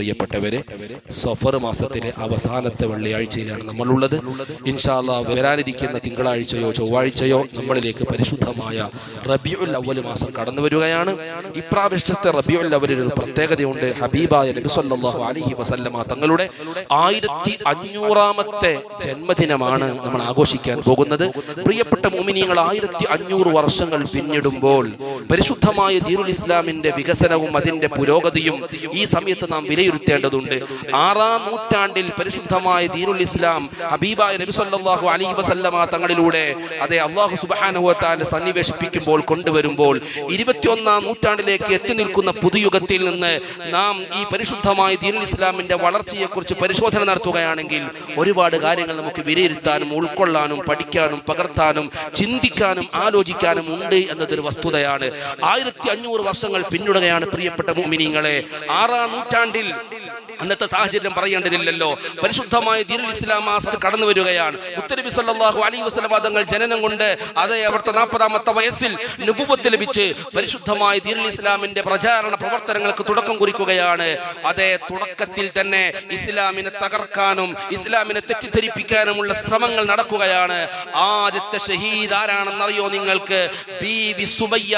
പ്രിയപ്പെട്ടവരെ സഫർ മാസത്തിലെ അവസാനത്തെ വെള്ളിയാഴ്ചയിലാണ് നമ്മളുള്ളത്. ഇൻഷാല്ല വരാനിരിക്കുന്ന തിങ്കളാഴ്ചയോ ചൊവ്വാഴ്ചയോ നമ്മളിലേക്ക് പരിശുദ്ധമായ റബിയുൽ അവൽ മാസം കടന്നു വരികയാണ്. ഇപ്രാവശ്യത്തെ റബിയുൽ അവലിൽ ഒരു പ്രത്യേകതയുണ്ട്. ഹബീബായ നബി സല്ലല്ലാഹു അലൈഹി വസല്ലമ തങ്ങളുടെ ആയിരത്തി അഞ്ഞൂറാമത്തെ ജന്മദിനമാണ് നമ്മൾ ആഘോഷിക്കാൻ പോകുന്നത്. പ്രിയപ്പെട്ട മോമിനിയങ്ങൾ ആയിരത്തി അഞ്ഞൂറ് വർഷങ്ങൾ പിന്നിടുമ്പോൾ പരിശുദ്ധമായ ദീനുൽ ഇസ്ലാമിന്റെ വികസനവും അതിന്റെ പുരോഗതിയും ഈ സമയത്ത് നാം വിലയിരുത്തേണ്ടതുണ്ട് ആറാം നൂറ്റാണ്ടിൽ പരിശുദ്ധമായ ദീനുൽ ഇസ്ലാം ഹബീബായ നബി സല്ലല്ലാഹു അലൈഹി വസല്ലമ തങ്ങളിലൂടെ അതെ അള്ളാഹു സുബ്ഹാനഹു വ തആല സന്നിവേശിപ്പിക്കുമ്പോൾ കൊണ്ടുവരുമ്പോൾ ഇരുപത്തിയൊന്നാം നൂറ്റാണ്ടിലേക്ക് എത്തി നിൽക്കുന്ന പുതുയുഗത്തിൽ നിന്ന് നാം ഈ പരിശുദ്ധമായ ദീനുൽ ഇസ്ലാമിന്റെ വളർച്ചയെക്കുറിച്ച് പരിശോധന നടത്തുകയാണെങ്കിൽ ഒരുപാട് കാര്യങ്ങൾ നമുക്ക് വിലയിരുത്താനും ഉൾക്കൊള്ളാനും പഠിക്കാനും പകർത്താനും ചിന്തിക്കാനും ആലോചിക്കാനും ഉണ്ട് എന്നതൊരു വസ്തുതയാണ്. ആയിരത്തി അഞ്ഞൂറ് വർഷങ്ങൾ പിന്നിടുകയാണ് പ്രിയപ്പെട്ട മോമിനിങ്ങളെ ആറാം നൂറ്റാണ്ടിൽ ಮಾಡಂಗಿಲ್ಲ അന്നത്തെ സാഹചര്യം പറയേണ്ടതില്ലല്ലോ. പരിശുദ്ധമായ ദീനുൽ ഇസ്ലാം മാസത്തിൽ കടന്നു വരികയാണ്. മുത്തനബി സല്ലല്ലാഹു അലൈഹി വസല്ലം തങ്ങൾ ജനനം കൊണ്ട് അതേ അവിടുത്തെ നാൽപ്പതാമത്തെ വയസ്സിൽ നുപുവത്ത് ലഭിച്ച് പരിശുദ്ധമായ ദീനുൽ ഇസ്ലാമിന്റെ പ്രചാരണ പ്രവർത്തനങ്ങൾക്ക് തുടക്കം കുറിക്കുകയാണ്. അതേ തുടക്കത്തിൽ തന്നെ ഇസ്ലാമിനെ തകർക്കാനും ഇസ്ലാമിനെ തെറ്റിദ്ധരിപ്പിക്കാനുമുള്ള ശ്രമങ്ങൾ നടക്കുകയാണ്. ആദ്യത്തെ ഷഹീദ് ആരാണെന്നറിയോ നിങ്ങൾക്ക്? ബി സുമയ്യ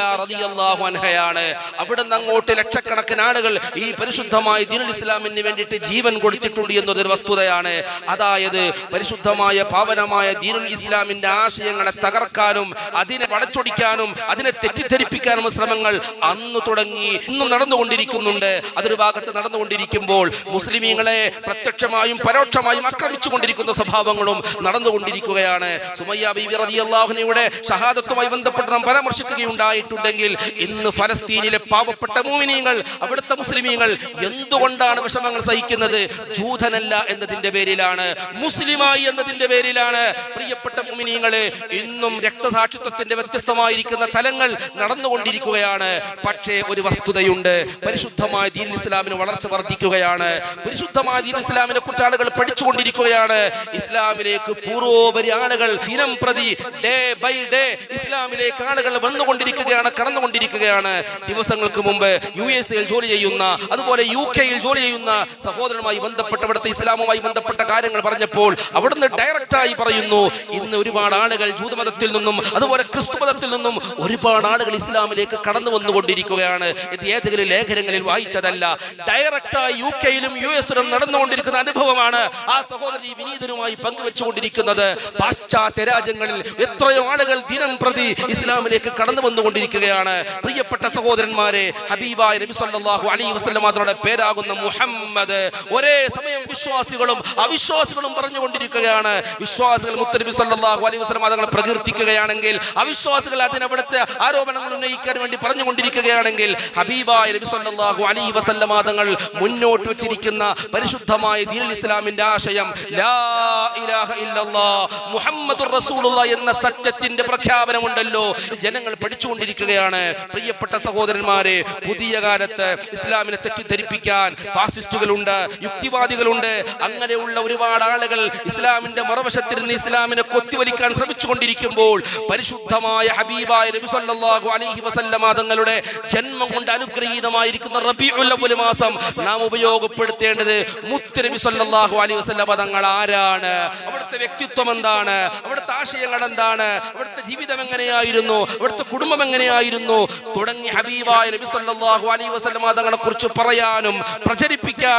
അൻഹയാണ്. അവിടെ നിന്ന് അങ്ങോട്ട് ലക്ഷക്കണക്കിന് ആളുകൾ ഈ പരിശുദ്ധമായ ദീനുൽ ഇസ്ലാമിന് വേണ്ടിയിട്ട് ജീവൻ കൊടുത്തിട്ടുണ്ട് എന്നതൊരു വസ്തുതയാണ്. അതായത് പരിശുദ്ധമായ പാവനമായ ദീനുൽ ഇസ്ലാമിന്റെ ആശയങ്ങളെ തകർക്കാനും അതിനെ വളച്ചൊടിക്കാനും അതിനെ തെറ്റിദ്ധരിപ്പിക്കാനും ശ്രമങ്ങൾ അന്ന് തുടങ്ങി ഇന്നും നടന്നുകൊണ്ടിരിക്കുന്നുണ്ട്. അതൊരു ഭാഗത്ത് നടന്നുകൊണ്ടിരിക്കുമ്പോൾ മുസ്ലിമീങ്ങളെ പ്രത്യക്ഷമായും പരോക്ഷമായും ആക്രമിച്ചു കൊണ്ടിരിക്കുന്ന സ്വഭാവങ്ങളും നടന്നുകൊണ്ടിരിക്കുകയാണ്. സുമയ്യ ബീവി അള്ളാഹുനയുടെ ഷഹാദത്തുമായി ബന്ധപ്പെട്ട് നാം പരാമർശിക്കുകയുണ്ടായിട്ടുണ്ടെങ്കിൽ ഇന്ന് ഫലസ്തീനിലെ പാവപ്പെട്ട മൂമിനീങ്ങൾ അവിടുത്തെ മുസ്ലിമീങ്ങൾ എന്തുകൊണ്ടാണ് വിഷമങ്ങൾ സഹിക്കുന്നത് ജൂതനല്ല എന്നതിന്റെ പേരിലാണ് മുസ്ലിമായി എന്നതിന്റെ പേരിലാണ്. പ്രിയപ്പെട്ട മുമിനീങ്ങളെ ഇന്നും രക്തസാക്ഷിത്വത്തിന്റെ വ്യത്യസ്തമായിരിക്കുന്ന തലങ്ങൾ നടന്നുകൊണ്ടിരിക്കുകയാണ്. പക്ഷേ ഒരു വസ്തുതയുണ്ട് പരിശുദ്ധമായ ദീൻ ഇസ്ലാമിന് വളർച്ച വർദ്ധിക്കുകയാണ്. പരിശുദ്ധമായ ദീൻ ഇസ്ലാമിനെ കുറിച്ച് ആളുകൾ പഠിച്ചുകൊണ്ടിരിക്കുകയാണ്. ഇസ്ലാമിലേക്ക് പൂർവോപരി ആളുകൾ ദിനം പ്രതി ഡേ ബൈ ഡേ ഇസ്ലാമിലേക്ക് ആളുകൾ വന്നുകൊണ്ടിരിക്കുകയാണ് കടന്നുകൊണ്ടിരിക്കുകയാണ്. ദിവസങ്ങൾക്ക് മുമ്പ് യു എസ് ജോലി ചെയ്യുന്ന അതുപോലെ യു കെയിൽ ജോലി ചെയ്യുന്ന സഹോദരനുമായി ബന്ധപ്പെട്ട ഇവിടുത്തെ ഇസ്ലാമുമായി ബന്ധപ്പെട്ട കാര്യങ്ങൾ പറഞ്ഞപ്പോൾ അവിടുന്ന് ഡയറക്റ്റായി പറയുന്നു ഇന്ന് ഒരുപാട് ആളുകൾ ജൂതമതത്തിൽ നിന്നും അതുപോലെ ക്രിസ്തു മതത്തിൽ നിന്നും ഒരുപാട് ആളുകൾ ഇസ്ലാമിലേക്ക് കടന്നു വന്നുകൊണ്ടിരിക്കുകയാണ്. ഇത് ഏതെങ്കിലും ലേഖനങ്ങളിൽ വായിച്ചതല്ല. ഡയറക്റ്റായി യു കെയിലും യു എസിലും നടന്നുകൊണ്ടിരിക്കുന്ന അനുഭവമാണ് ആ സഹോദരി വിനീതനുമായി പങ്കുവെച്ചുകൊണ്ടിരിക്കുന്നത്. പാശ്ചാത്യ രാജ്യങ്ങളിൽ എത്രയോ ആളുകൾ ദിനം പ്രതി ഇസ്ലാമിലേക്ക് കടന്നു വന്നുകൊണ്ടിരിക്കുകയാണ്. പ്രിയപ്പെട്ട സഹോദരന്മാരെ ഹബീബായ നബി സല്ലല്ലാഹു അലൈഹി വസല്ലം പേരാകുന്ന മുഹമ്മദ് ഒരേ സമയം വിശ്വാസികളും അവിശ്വാസികളും പറഞ്ഞുകൊണ്ടിരിക്കുകയാണ്. വിശ്വാസികൾ മുത്തനബി സല്ലാഹു അലൈഹി വസ്ലം തങ്ങളെ പ്രകീർത്തിക്കുകയാണെങ്കിൽ അവിശ്വാസികൾ അതിനവിടുത്തെ ആരോപണങ്ങൾ ഉന്നയിക്കാൻ വേണ്ടി പറഞ്ഞുകൊണ്ടിരിക്കുകയാണെങ്കിൽ ഹബീബായ നബി സല്ലാഹു അലൈഹി വസല്ലം തങ്ങൾ മുന്നോട്ട് വെച്ചിരിക്കുന്ന പരിശുദ്ധമായ ദീൻ ഇസ്ലാമിന്റെ ആശയം ലാ ഇലാഹ മുഹമ്മദുർ റസൂലുള്ള എന്ന സത്യത്തിന്റെ പ്രഖ്യാപനമുണ്ടല്ലോ. ജനങ്ങൾ പഠിച്ചുകൊണ്ടിരിക്കുകയാണ്. പ്രിയപ്പെട്ട സഹോദരന്മാരെ പുതിയ കാലത്ത് ഇസ്ലാമിനെ തെറ്റിദ്ധരിപ്പിക്കാൻ ഫാസിസ്റ്റുകളുണ്ട് യുക്തിവാദികളുണ്ട്. അങ്ങനെയുള്ള ഒരുപാട് ആളുകൾ ഇസ്ലാമിന്റെ മറുവശത്തിരുന്ന് ഇസ്ലാമിനെ കൊത്തിവലിക്കാൻ ശ്രമിച്ചുകൊണ്ടിരിക്കുമ്പോൾ പരിശുദ്ധമായ ഹബീബായ നബി സല്ലല്ലാഹു അലൈഹി വസല്ലമ തങ്ങളുടെ ജന്മം കൊണ്ട് അനുഗ്രഹീതമായിരിക്കുന്ന റബീഉൽ അവ്വൽ മാസം നാം ഉപയോഗപ്പെടുത്തേണ്ടത് മുത്ത് നബി സല്ലല്ലാഹു അലൈഹി വസല്ലമ തങ്ങൾ ആരാണ്? അവിടുത്തെ വ്യക്തിത്വം എന്താണ്? അവിടുത്തെ ആശയങ്ങൾ എന്താണ്? അവിടുത്തെ ജീവിതം എങ്ങനെയായിരുന്നു? അവിടുത്തെ കുടുംബം എങ്ങനെയായിരുന്നു? തുടങ്ങി ഹബീബായ നബി സല്ലല്ലാഹു അലൈഹി വസല്ലമ തങ്ങളെ കുറിച്ച് പറയാനും പ്രചരിപ്പിക്കാനും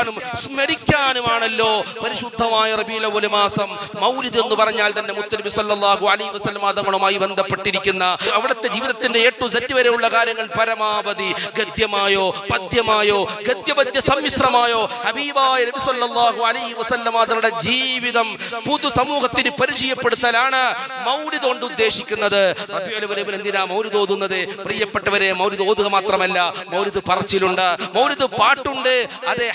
സ്മരിക്കാനുമാണല്ലോ പരിശുദ്ധമായ റബീഉൽ ഒരു മാസം മൗലിദ് എന്ന് പറഞ്ഞാൽ തന്നെ മുത്തനബി സല്ലാഹു അലൈഹി വസല്ലമ തങ്ങളുമായി ബന്ധപ്പെട്ടിരിക്കുന്ന അവിടുത്തെ ജീവിതത്തിന്റെ എ സെറ്റ് വരെയുള്ള കാര്യങ്ങൾ പരമാവധി ഗദ്യമായോ പദ്യമായോ ഗദ്യപദ്യ സമ്മിശ്രമായോ ഹബീബായ നബി സല്ലാഹു അലൈഹി വസല്ലമ തങ്ങളുടെ ജീവിതം പൊതു സമൂഹത്തിന് പരിചയപ്പെടുത്തലാണ് മൗലിദ് കൊണ്ട് ഉദ്ദേശിക്കുന്നത്. എന്തിനാ മൗലിദ് ഓതുന്നത്? പ്രിയപ്പെട്ടവരെ മൗലിദ് ഓതുക മാത്രമല്ല മൗലിദ് പറച്ചിലുണ്ട് മൗലിദ് പാട്ടുണ്ട്. അതെ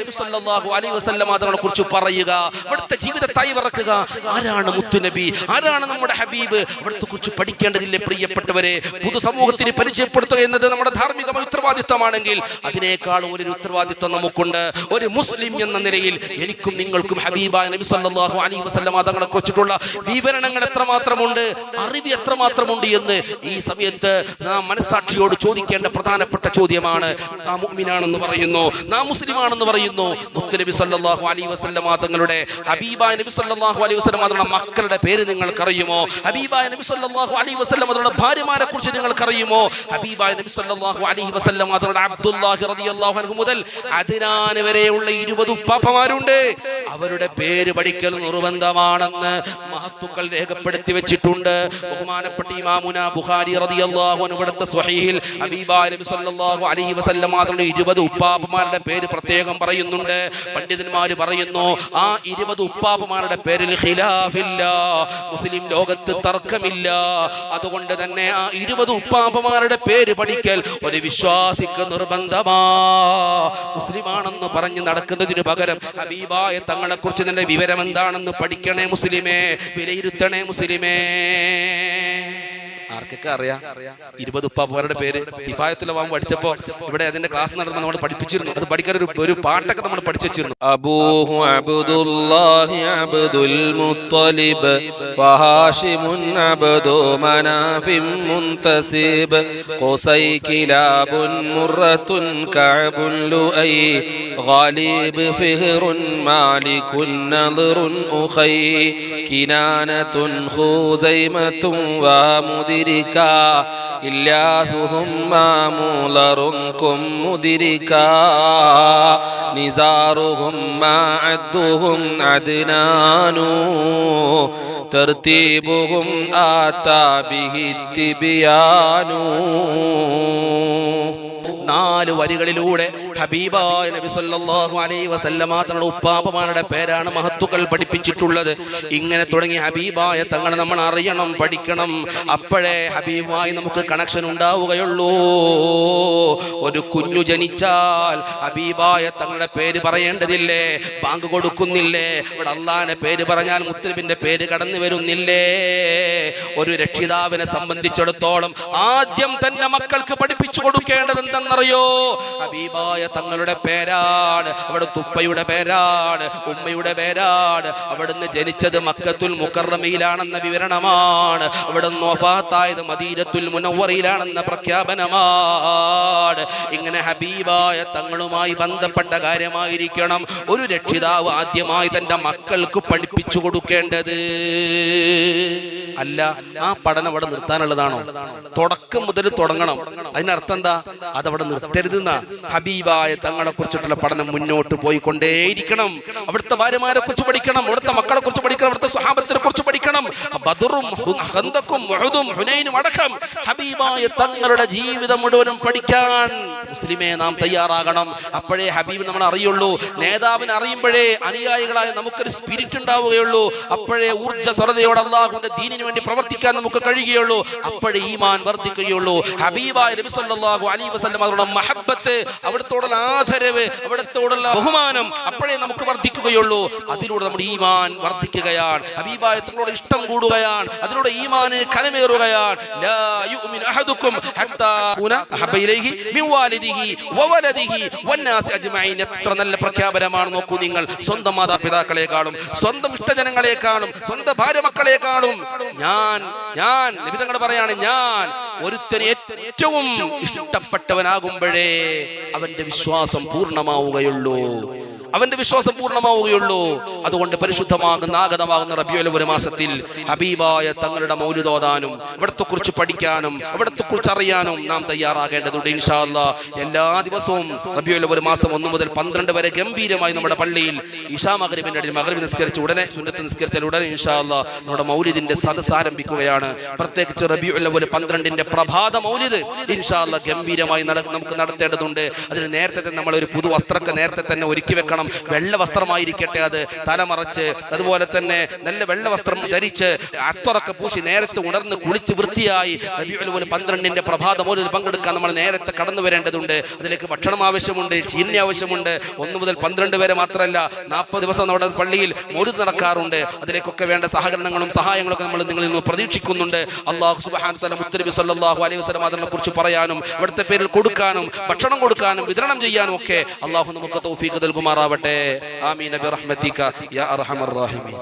നബി സല്ലല്ലാഹു അലൈഹി വസല്ലമ തങ്ങളെ കുറിച്ച് പറയുക. ഇവിടുത്തെ ജീവിതത്തായി വറക്കുക ആരാണ് മുത്തുനബി ആരാണ് നമ്മുടെ ഹബീബ്? ഇവിടുത്തെ കുറിച്ച് പഠിക്കേണ്ടതില്ലേ പ്രിയപ്പെട്ടവരെ? പൊതുസമൂഹത്തിന് പരിചയപ്പെടുത്തുക എന്നത് നമ്മുടെ ധാർമ്മികമായ ഉത്തരവാദിത്തമാണെങ്കിൽ അതിനേക്കാളും ഒരു ഉത്തരവാദിത്തം നമുക്കുണ്ട്. ഒരു മുസ്ലിം എന്ന നിലയിൽ എനിക്കും നിങ്ങൾക്കും ഹബീബായ നബി സല്ലല്ലാഹു അലൈഹി വസല്ലമ തങ്ങളെ കുറിച്ചിട്ടുള്ള വിവരണങ്ങൾ എത്രമാത്രമുണ്ട്? അറിവ് എത്രമാത്രമുണ്ട് എന്ന് ഈ സമയത്ത് നാം മനസാക്ഷിയോട് ചോദിക്കേണ്ട പ്രധാനപ്പെട്ട ചോദ്യമാണ് നാം മുഅ്മിനാണെന്ന് പറയുന്നു നാം മുസ്ലിമാണെന്ന് പറയുന്നു മുത്തനബി സല്ലാഹു അലൈ വസല്ലമ തങ്ങളുടെ ഹബീബ നബി സല്ലാഹു അലൈ വസ്ലമ തങ്ങളുടെ മക്കളുടെ പേര് നിങ്ങൾക്കറിയുമോ ഹബീബ നബി സല്ലാഹു അലൈ വസ്ലമ തങ്ങളുടെ ഭാര്യമാരെ കുറിച്ച് നിങ്ങൾക്കറിയുമോ ഹബീബ നബി സല്ലാഹു അലൈ വസ്ലമ തങ്ങളുടെ അബ്ദുല്ലാഹി റളിയല്ലാഹു അൻഹു മുതൽ അതിനാന് വരെയുള്ള ഇരുപത് ഉപ്പാപ്പമാരുണ്ട്. അവരുടെ പേര് പഠിക്കൽ നിർബന്ധമാണെന്ന് മഹത്തുക്കൾ രേഖപ്പെടുത്തി വെച്ചിട്ടുണ്ട്. ബഹുമാനപ്പെട്ട ഇമാമുന ബുഖാരി റളിയല്ലാഹു അൻഹു ഇവിടുത്തെ സ്വഹീഹിൽ ഹബീബ നബി സല്ലല്ലാഹു അലൈഹി വസല്ലമ തങ്ങളുടെ ഇരുപത് ഉപ്പാപ്പമാരുടെ പേര് പ്രത്യേകം പറയുന്നുണ്ട്. പണ്ഡിതന്മാർ പറയുന്നു ആ ഇരുപത് ഉപ്പാപ്പമാരുടെ പേരിൽ ഖിലാഫില്ല. മുസ്ലിം ലോകത്ത് തർക്കമില്ല. അതുകൊണ്ട് തന്നെ ആ ഇരുപത് ഉപ്പാപ്പമാരുടെ പേര് പഠിക്കൽ ഒരു വിശ്വാസിക്ക് നിർബന്ധമാ. മുസ്ലിമാണെന്ന് പറഞ്ഞ് നടക്കുന്നതിന് പകരം ഹബീബായ തങ്ങളെ കുറിച്ച് തന്നെ വിവരം എന്താണെന്ന് പഠിക്കണേ മുസ്ലിമേ വിലയിരുത്തണേ മുസ്ലിമേ. ആർക്കൊക്കെ അറിയാം ഇരുപത് ഉപ്പാപ്പമാരുടെ പേര് ഹിഫായത്തുലവാൻ പഠിച്ചപ്പോ ഇവിടെ അതിന്റെ ക്ലാസ് നടന്ന് നമ്മൾ പഠിപ്പിച്ചിരുന്നു അത് പഠിക്കാൻ ഒരു ഒരു പാട്ടൊക്കെ നമ്മൾ പഠിച്ചു വെച്ചിരുന്നു أبوه عبد الله عبد المطلب وهاشم عبد مناف منتسب قصي كلاب مرة كعب لؤي غالب فهر مالك نضر أخي كنانة خزيمة ومدركا ഇല്ലാസുഹും നിസാറുഹും അദ്ദുഹും അദ്നാനു. നാല് വരികളിലൂടെ ഹബീബായ നബി സല്ലല്ലാഹു അലൈഹി വസല്ലമ തങ്ങളുടെ ഉപ്പാപ്പമാരുടെ പേരാണ് മഹത്തുക്കൾ പഠിപ്പിച്ചിട്ടുള്ളത്. ഇങ്ങനെ തുടങ്ങി ഹബീബായ തങ്ങളെ നമ്മൾ അറിയണം പഠിക്കണം. അപ്പോഴേ ഹബീബായി നമുക്ക് കണക്ഷൻ ഉണ്ടാവുകയുള്ളൂ. ഒരു കുഞ്ഞു ജനിച്ചാൽ ഹബീബായ തങ്ങളുടെ പേര് പറയേണ്ടതില്ലേ? ബാങ്ക് കൊടുക്കുന്നില്ലേ? ഇവിടെ അള്ളാന്റെ പേര് പറഞ്ഞാൽ മുത്തലിബിന്റെ പേര് കടന്നു വരുന്നില്ലേ? ഒരു രക്ഷിതാവിനെ സംബന്ധിച്ചിടത്തോളം ആദ്യം തന്നെ മക്കൾക്ക് പഠിപ്പിച്ചു കൊടുക്കേണ്ടത് എന്തെന്നറിയോ? ഹബീബായ തങ്ങളുടെ പേരാണ്. അവിടെ തുപ്പയുടെ പേരാണ്. ഉമ്മയുടെ പേരാണ്. അവിടുന്ന് ജനിച്ചത് മക്കത്തുൽ മുക്കറമയിലാണെന്ന വിവരണമാണ്. അവിടുന്ന് ഒഫാത്തായത് മദീരത്തുൽ മുനവറിയിലാണെന്ന പ്രഖ്യാപനമാണ്. ഇങ്ങനെ ഹബീബായ തങ്ങളുമായി ബന്ധപ്പെട്ട കാര്യമായിരിക്കണം. ഒരു രക്ഷിതാവ് ആദ്യമായി തന്റെ മക്കൾക്ക് പഠിപ്പിച്ചു കൊടുക്കേണ്ടത്. അല്ല ആ പഠനം അവിടെ നിർത്താനുള്ളതാണോ? തുടക്കം മുതൽ തുടങ്ങണം. അതിനർത്ഥം എന്താ? അതവിടെ നിർത്തരുതെന്ന ഹബീബായ തങ്ങളെ കുറിച്ചിട്ടുള്ള പഠനം മുന്നോട്ട് പോയിക്കൊണ്ടേയിരിക്കണം. അവിടുത്തെ ഭാര്യമാരെ കുറിച്ച് പഠിക്കണം അവിടുത്തെ മക്കളെ കുറിച്ച് പഠിക്കണം അവിടുത്തെ സ്വഹാബത്തിനെ കുറിച്ച് പഠിക്കണം. ബദറും ഹുനൈനും അടക്കം ഹബീബായ തങ്ങളുടെ ജീവിതം മുഴുവനും പഠിക്കാൻ മുസ്ലിമേ നാം തയ്യാറാകണം. അപ്പോഴേ ഹബീബ് നമ്മൾ അറിയുള്ളൂ നേതാവിനെ അറിയുമ്പോഴേ അനുയായികളായ നമുക്കൊരു സ്പിരിറ്റ് ഉണ്ടാവുകയുള്ളൂ. അപ്പോഴേ ഊർജസ്വരതയോടെ അള്ളാഹുവിന്റെ ദീനിനു വേണ്ടി പ്രവർത്തിക്കാൻ നമുക്ക് കഴിയുകയുള്ളൂ. അപ്പോഴേ ഈമാൻ വർദ്ധിക്കുകയുള്ളൂ. ഹബീബായ നബി സല്ലല്ലാഹു അലൈഹി വസല്ലം അവരുടെ മഹബത്ത് അവിടത്തോടുള്ള ആദരവ് അവിടത്തോടുള്ള ബഹുമാനം അപ്പോഴേ നമുക്ക് വർദ്ധിക്കുകയുള്ളൂ. അതിലൂടെ നമ്മുടെ ഈമാൻ വർദ്ധിക്കുകയാണ്. ഹബീബായ ഇഷ്ടം കൂടുകയാണ്. അതിലൂടെ ഈമാനിന് കനമേറുകയാണ്. എത്ര നല്ല പ്രഖ്യാപനമാണ് നോക്കൂ നിങ്ങൾ. സ്വന്തം മാതാപിതാക്കളെക്കാളും സ്വന്തം ഇഷ്ടജനങ്ങളെക്കാളും സ്വന്തം ഭാര്യ മക്കളെക്കാളും ഞാൻ ഞാൻ നിബിതങ്ങൾ പറയാണ് ഞാൻ ഒരുത്തന് ഏറ്റവും ഇഷ്ടപ്പെട്ടവനാകുമ്പോഴേ അവന്റെ വിശ്വാസം പൂർണമാവുകയുള്ളൂ. അവന്റെ വിശ്വാസം പൂർണമാവുകയുള്ളൂ. അതുകൊണ്ട് പരിശുദ്ധമാകുന്ന ആഗതമാകുന്ന റബിയുൽ ഒരു മാസത്തിൽ ഹബീബായ തങ്ങളുടെ മൗലിതോതാനും അവിടത്തെ കുറിച്ച് പഠിക്കാനും അവിടത്തെ കുറിച്ച് അറിയാനും നാം തയ്യാറാകേണ്ടതുണ്ട് ഇൻഷാല്ല എല്ലാ ദിവസവും റബിയുൽ ഒരു മാസം ഒന്ന് മുതൽ പന്ത്രണ്ട് വരെ ഗംഭീരമായി നമ്മുടെ പള്ളിയിൽ ഇഷാ മകരിബിന്റെ അടിയിൽ മകരിബ് നിസ്കരിച്ച ഉടനെ സുന്നത്ത് നിസ്കരിച്ചാൽ ഉടനെ ഇൻഷാല്ല നമ്മുടെ മൗലിദിന്റെ സദസ് ആരംഭിക്കുകയാണ്. പ്രത്യേകിച്ച് റബിയുള്ള ഒരു പന്ത്രണ്ടിന്റെ പ്രഭാത മൗലിദ് ഇൻഷാല്ല ഗംഭീരമായി നമുക്ക് നടത്തേണ്ടതുണ്ട്. അതിന് നേരത്തെ തന്നെ നമ്മൾ ഒരു പുതു വസ്ത്രമൊക്കെ നേരത്തെ തന്നെ ഒരുക്കി വെക്കണം. വെള്ള വസ്ത്രമായിരിക്കട്ടെ അത് തലമറച്ച് അതുപോലെ തന്നെ നല്ല വെള്ള വസ്ത്രം ധരിച്ച് അത്തറൊക്കെ പൂശി നേരത്തെ ഉണർന്ന് കുളിച്ച് വൃത്തിയായി അവ്വൽ പന്ത്രണ്ടിന്റെ പ്രഭാത മൗലിദിൽ പങ്കെടുക്കാൻ നമ്മൾ നേരത്തെ കടന്നു വരേണ്ടതുണ്ട്. അതിലേക്ക് ഭക്ഷണം ആവശ്യമുണ്ട് ചീരണി ആവശ്യമുണ്ട്. ഒന്ന് മുതൽ പന്ത്രണ്ട് വരെ മാത്രമല്ല നാൽപ്പത് ദിവസം നമ്മുടെ പള്ളിയിൽ ഒരു നടക്കാറുണ്ട്. അതിലേക്കൊക്കെ വേണ്ട സഹകരണങ്ങളും സഹായങ്ങളൊക്കെ നമ്മൾ നിങ്ങളിൽ നിന്ന് പ്രതീക്ഷിക്കുന്നുണ്ട്. അള്ളാഹു സുബാൻ തല മുത്തലബി സല്ലാഹു അലൈഹി വസ്ലം അതിനെ കുറിച്ച് പറയാനും ഇവിടുത്തെ പേരിൽ കൊടുക്കാനും ഭക്ഷണം കൊടുക്കാനും വിതരണം ചെയ്യാനും ഒക്കെ അള്ളാഹു നമുക്ക് തൗഫീഖ് നൽകുമാറാവട്ടെ ആമീൻ. നബി റഹ്മത്തിക. യാ അർഹമർ റഹീമീൻ.